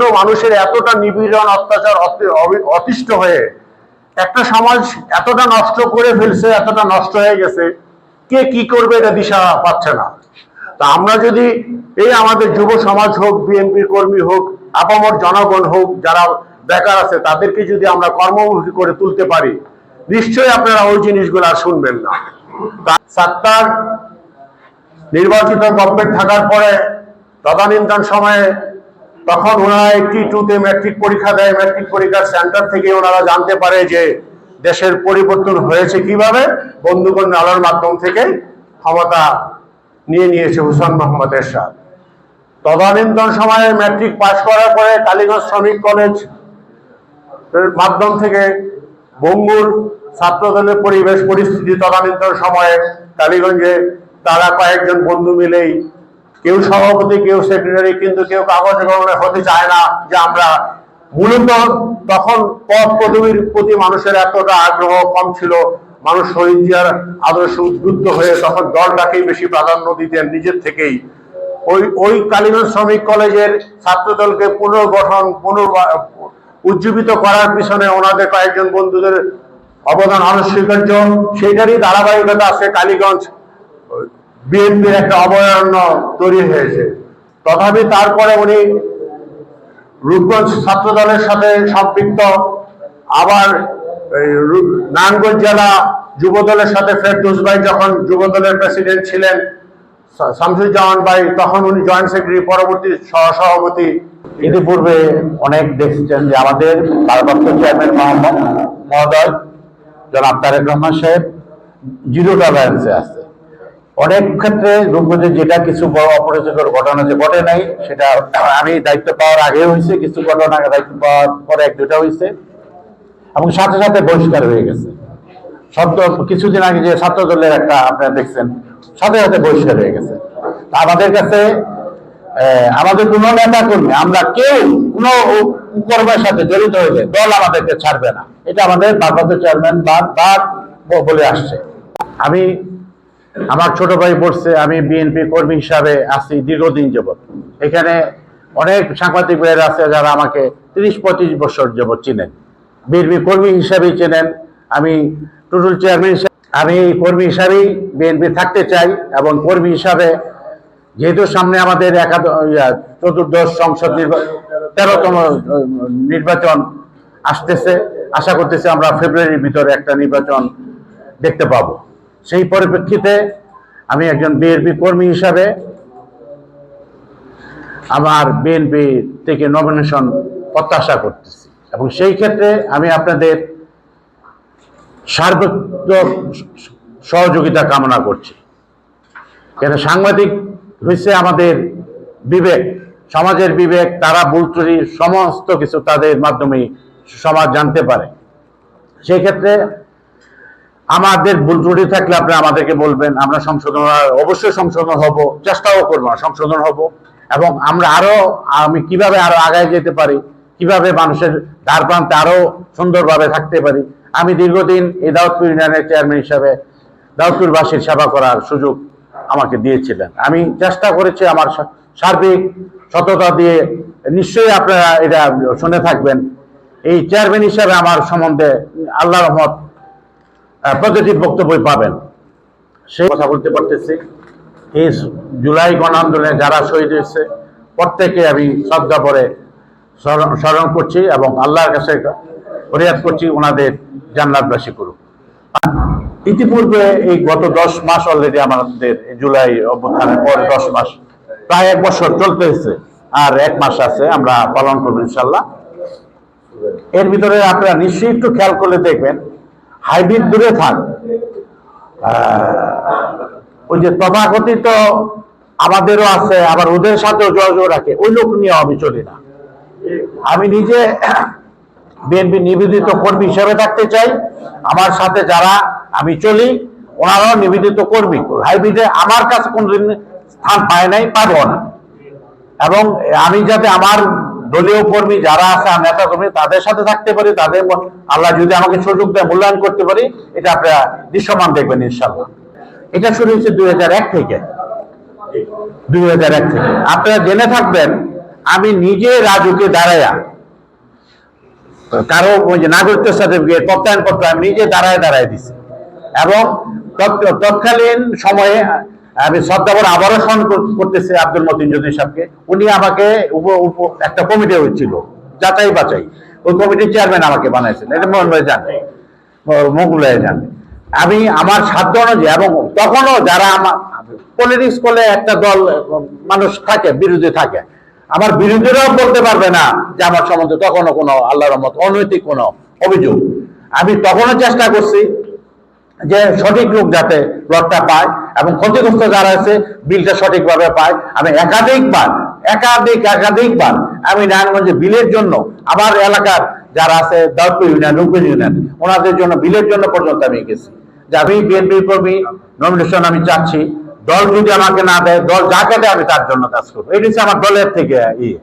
সামান্য মানুষের এতটা নিপীড়ন, অত্যাচার অতিষ্ঠ হয়ে একটা সমাজ এতটা নষ্ট করে ফেলছে, এতটা নষ্ট হয়ে গেছে, কে কি করবে এটা দিশা পাচ্ছে না। তা আমরা যদি এই আমাদের যুব সমাজ হোক, বিএনপির কর্মী হোক, আপামর জনগণ হোক, যারা বেকার আছে, তাদেরকে যদি আমরা কর্মমুখী করে তুলতে পারি, নিশ্চয়ই আপনারা ওই জিনিসগুলো আর শুনবেন না। সাত্তার নির্বাচিত গভর্নমেন্ট থাকার পরে তদানীন্তন সময়ে তখন ওনারা একটি টুতে ম্যাট্রিক পরীক্ষা দেয় ম্যাট্রিক পরীক্ষার সেন্টার থেকে ওনারা জানতে পারে যে দেশের পরিবর্তন হয়েছে কীভাবে। বন্ধুগণ আলোর মাধ্যম থেকে ক্ষমতা নিয়ে নিয়েছে হুসেন মোহাম্মদ এরশাদ। তদানীন্তন সময়ে ম্যাট্রিক পাশ করার পরে কালীগঞ্জ শ্রমিক কলেজ মাধ্যম থেকে বঙ্গুর ছাত্রদলের পরিবেশ পরিস্থিতি তদানীন্তন সময়ে কালীগঞ্জে তারা কয়েকজন বন্ধু মিলেই কেউ সভাপতি, কেউ সেক্রেটারি কিন্তু কেউ কাগজ কলমে হতে চায় না যে আমরা মূলত তখন পদ পদবীর প্রতি মানুষের এতটা আগ্রহ কম ছিল। মানুষ শহীদ জিয়ার আদর্শ উদ্বুদ্ধ হয়ে তখন দলটাকেই বেশি প্রাধান্য দিতেন নিজের থেকেই। ওই ওই কালীগঞ্জ শ্রমিক কলেজের ছাত্রদলকে পুনর্গঠন পুনর উজ্জীবিত করার পিছনে ওনাদের কয়েকজন বন্ধুদের অবদান অনস্বীকার্য সেইটারই ধারাবাহিকতা আছে কালীগঞ্জ বিএনপির একটা অভয়ারণ্য তৈরি হয়েছে। তথাপি তারপরে উনি রূপগঞ্জ ছাত্র দলের সাথে সম্পৃক্ত, আবার নারায়ণগঞ্জ জেলা যুব দলের সাথে ফেরদৌস ভাই যখন যুব দলের প্রেসিডেন্ট ছিলেন শামসুজ্জামান ভাই তখন উনি জয়েন্ট সেক্রেটারি, পরবর্তী সহসভাপতি। ইতিপূর্বে অনেক দেখেছেন যে আমাদের ভারপ্রাপ্ত চেয়ারম্যান মোহাম্মদ মহোদয়, জনাব তারেক রহমান সাহেব জিরো টলারেন্সে আছে। অনেক ক্ষেত্রে রূপগঞ্জে যেটা কিছু বড় অপরিচিতর ঘটনা যে ঘটে নাই, সেটা আমি দায়িত্ব পাওয়ার আগে হয়েছে, কিছু ঘটনা দায়িত্ব পাওয়ার পরে এক দুটা হয়েছে, এবং সাথে সাথে বহিষ্কার হয়ে গেছে। শব্দ কিছুদিন আগে যে ছাত্র দলের একটা আপনারা দেখছেন, সাথে সাথে বহিষ্কার হয়ে গেছে। আমাদের কাছে আমাদের কোন নেতা কর্মী আমরা কেউ কোন কর্মের সাথে জড়িত হইলে দল আমাদেরকে ছাড়বে না। এটা আমাদের ভারপ্রাপ্ত চেয়ারম্যান বার বলে আসছে। আমি আমার ছোট ভাই পড়ছে আমি বিএনপি কর্মী হিসাবে আছি দীর্ঘদিন যাবৎ। এখানে অনেক সাংবাদিক ভাইয়েরা আছে যারা আমাকে তিরিশ পঁয়ত্রিশ বছর যাবৎ চিনেন। বিএনপি কর্মী হিসাবেই চেনেন। আমি টোটাল চেয়ারম্যান আমি কর্মী হিসাবেই বিএনপি থাকতে চাই এবং কর্মী হিসাবে যেহেতু সামনে আমাদের একাদ ইয়া, চতুর্দশ সংসদ নির্বাচন তেরোতম নির্বাচন আসতেছে আশা করতেছি আমরা ফেব্রুয়ারির ভিতরে একটা নির্বাচন দেখতে পাবো। সেই পরিপ্রেক্ষিতে আমি একজন বিএনপি কর্মী হিসাবে আমার বিএনপি থেকে নমিনেশন প্রত্যাশা করতেছি। এবং সেই ক্ষেত্রে আমি আপনাদের সার্বত্র সহযোগিতা কামনা করছি। কেন সাংবাদিক হয়েছে আমাদের বিবেক, সমাজের বিবেক, তারা ভুল সমস্ত কিছু তাদের মাধ্যমে সমাজ জানতে পারে। সেই ক্ষেত্রে আমাদের ভুল ত্রুটি থাকলে আপনি আমাদেরকে বলবেন, আমরা সংশোধন, অবশ্যই সংশোধন হব, চেষ্টাও করব সংশোধন হব। এবং আমরা আরও, আমি কীভাবে আরও আগায় যেতে পারি, কীভাবে মানুষের দ্বার প্রান্তে আরও সুন্দরভাবে থাকতে পারি, আমি দীর্ঘদিন এই দাউদপুর ইউনিয়নের চেয়ারম্যান হিসাবে দাউদপুরবাসীর সেবা করার সুযোগ আমাকে দিয়েছিলেন। আমি চেষ্টা করেছি আমার সার্বিক সততা দিয়ে নিশ্চয়ই আপনারা এটা শুনে থাকবেন। এই চেয়ারম্যান হিসাবে আমার সম্বন্ধে আল্লাহ রহমত পজিটিভ বক্তব্য পাবেন। সেই কথা বলতে পারতেছি। এই জুলাই গণ আন্দোলনে যারা শহীদ হয়েছে প্রত্যেকে আমি শ্রদ্ধা করে স্মরণ করছি এবং আল্লাহর কাছে ফরিয়াদ করছি, ওনাদের জান্নাতবাসী করুক। ইতিপূর্বে এই গত দশ মাস অলরেডি আমাদের জুলাই অভ্যুত্থানের পর দশ মাস, প্রায় এক বছর চলতে চলতেছে আর এক মাস আছে, আমরা পালন করব ইনশাল্লাহ এর ভিতরে আপনারা নিশ্চয়ই একটু খেয়াল করলে দেখবেন হাইব্রিড দূরে থাক। ওই যে তথাকথিত আমাদেরও আছে, আবার ওদের সাথেও যোগাযোগ রাখে। ওই লোক নিয়ে আমি চলি না। আমি নিজে বিএনপি নিবেদিত কর্মী হিসেবে থাকতে চাই। আমার সাথে যারা আমি চলি, ওনারাও নিবেদিত কর্মী। হাইব্রিডে আমার কাছে কোনদিন স্থান পায় নাই পাবো না। এবং আমি যাতে আমার দলীয় কর্মী যারা আছে নেতা কর্মী তাদের সাথে থাকতে পারি, তাদের আল্লাহ যদি আমাকে সুযোগ দেয়, মূল্যায়ন করতে পারি, এটা আপনারা দৃশ্যমান দেখবেন ইনশাল্লাহ এটা শুরু হয়েছে দুই থেকে। দুই হাজার এক থেকে। আপনারা জেনে থাকবেন, আমি নিজে রাজুকে দাঁড়াইয়া কারও ওই যে নাগরিকত্ব সার্টিফিকেট প্রত্যয়ন পত্র আমি নিজে দাঁড়ায় দাঁড়ায় দিছি। এবং তৎকালীন সময়ে আমি শ্রদ্ধাভর আবারও স্মরণ কর- করতেছি আব্দুল মতিন যদি সাহেবকে। উনি আমাকে একটা কমিটি হয়েছিল, যাচাই বাছাই। ওই কমিটির চেয়ারম্যান আমাকে বানাইছিলেন এটা মোহন ভাই জানে মুকুল ভাই জানে আমি আমার সাধ্য অনুযায়ী এবং তখনও যারা আমার পলিটিক্স করলে একটা দল মানুষ থাকে, বিরোধী থাকে, আমার বিরোধীরাও বলতে পারবে না যে আমার সম্বন্ধে তখনও কোনো আল্লাহর রহমত, অনৈতিক কোনো অভিযোগ। আমি তখনও চেষ্টা করছি যে সঠিক লোক যাতে প্লটটা পায়। এবং ক্ষতিগ্রস্ত যারা আছে, বিলটা সঠিকভাবে পায়। আমি একাধিকবার, একাধিক, একাধিকবার আমি নারায়ণগঞ্জে বিলের জন্য আমার এলাকার যারা আছে দাউদপুর ইউনিয়ন রূপগঞ্জ ইউনিয়ন, ওনাদের জন্য বিলের জন্য পর্যন্ত আমি গেছি যে আমি বিএনপি কর্মী নমিনেশন আমি চাচ্ছি। দল যদি আমাকে না দেয়, দল যাকে দেয় আমি তার জন্য কাজ করব। এটি হচ্ছে আমার দলের থেকে ইয়ে।